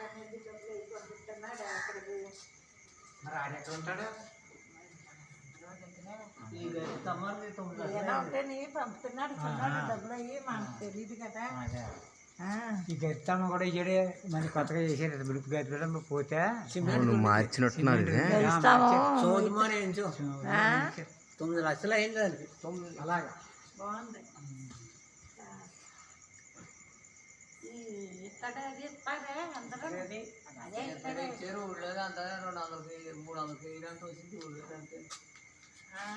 డబ్బులు పంపిస్తున్నాడు అక్కడికి మరి ఆయన ఎక్కడ ఉంటాడు? ఏదైనా ఉంటే నీ పంపుతున్నాడు చిన్నోడు డబ్బులు అయ్యి మనకు తెలియదు కదా. అదే. ఆ, ఈ గెత్తాము కూడా ఇయ్యడే మన కొత్తగా చేసేది బిలుపు గెత్తడం పోతే. మార్చినట్టున్నారు తొమ్మిది లక్షలు అయింది దానికి. తొమ్మిది అలాగా. బాగుంది. ఊళ్ళో అంతా రెండు వందల కేజీ మూడు వందల కేజీ అంత వచ్చింది ఊళ్ళో అంతే.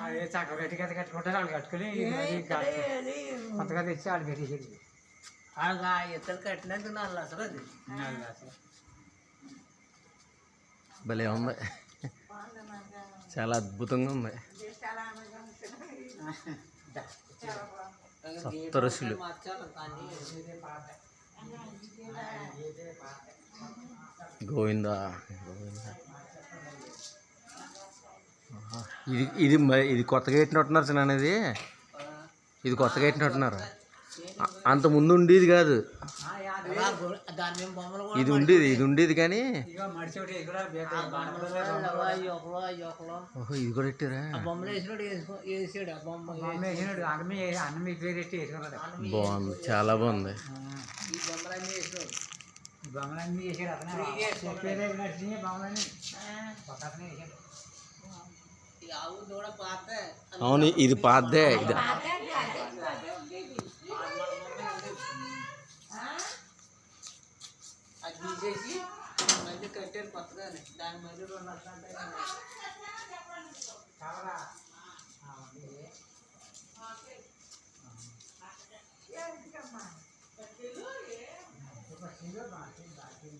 అదే చక్క గట్టి గట్టి కట్టుకుంటారు వాళ్ళు కట్టుకుని కొత్తగా తెచ్చి వాళ్ళు పెట్టేసేది. వాళ్ళకి ఆ ఇత్తలు కట్టినందుకు నాలుగు లక్షలు అది. భలే ఉంది. చాలా అద్భుతంగా ఉంది. ఇది చాలా. చాలా బాగుంది గోవిందా. ఇది ఇది ఇది కొత్తగా పెట్టినట్టున్నారు చిన్న అనేది? ఇది కొత్తగా పెట్టినట్టున్నారు? అ- అంత ముందు ఉండేది కాదు. ఇది ఉండేది ఇది ఉండేది కానీ? ఓహో ఇది కూడా పెట్టారా? ఆ బొమ్మలు వేసినోడు বাংলা নিয়ে এসে রাখ না সেপেরে এনার্জি নিয়ে বাংলা নিয়ে কথা আপনি এসে याऊ थोड़ा बात है हाँ नहीं इधर बात है एकदम आज डीजे जी मैं कटर पत्र है दान मजूर और नाश्ता natin, dahil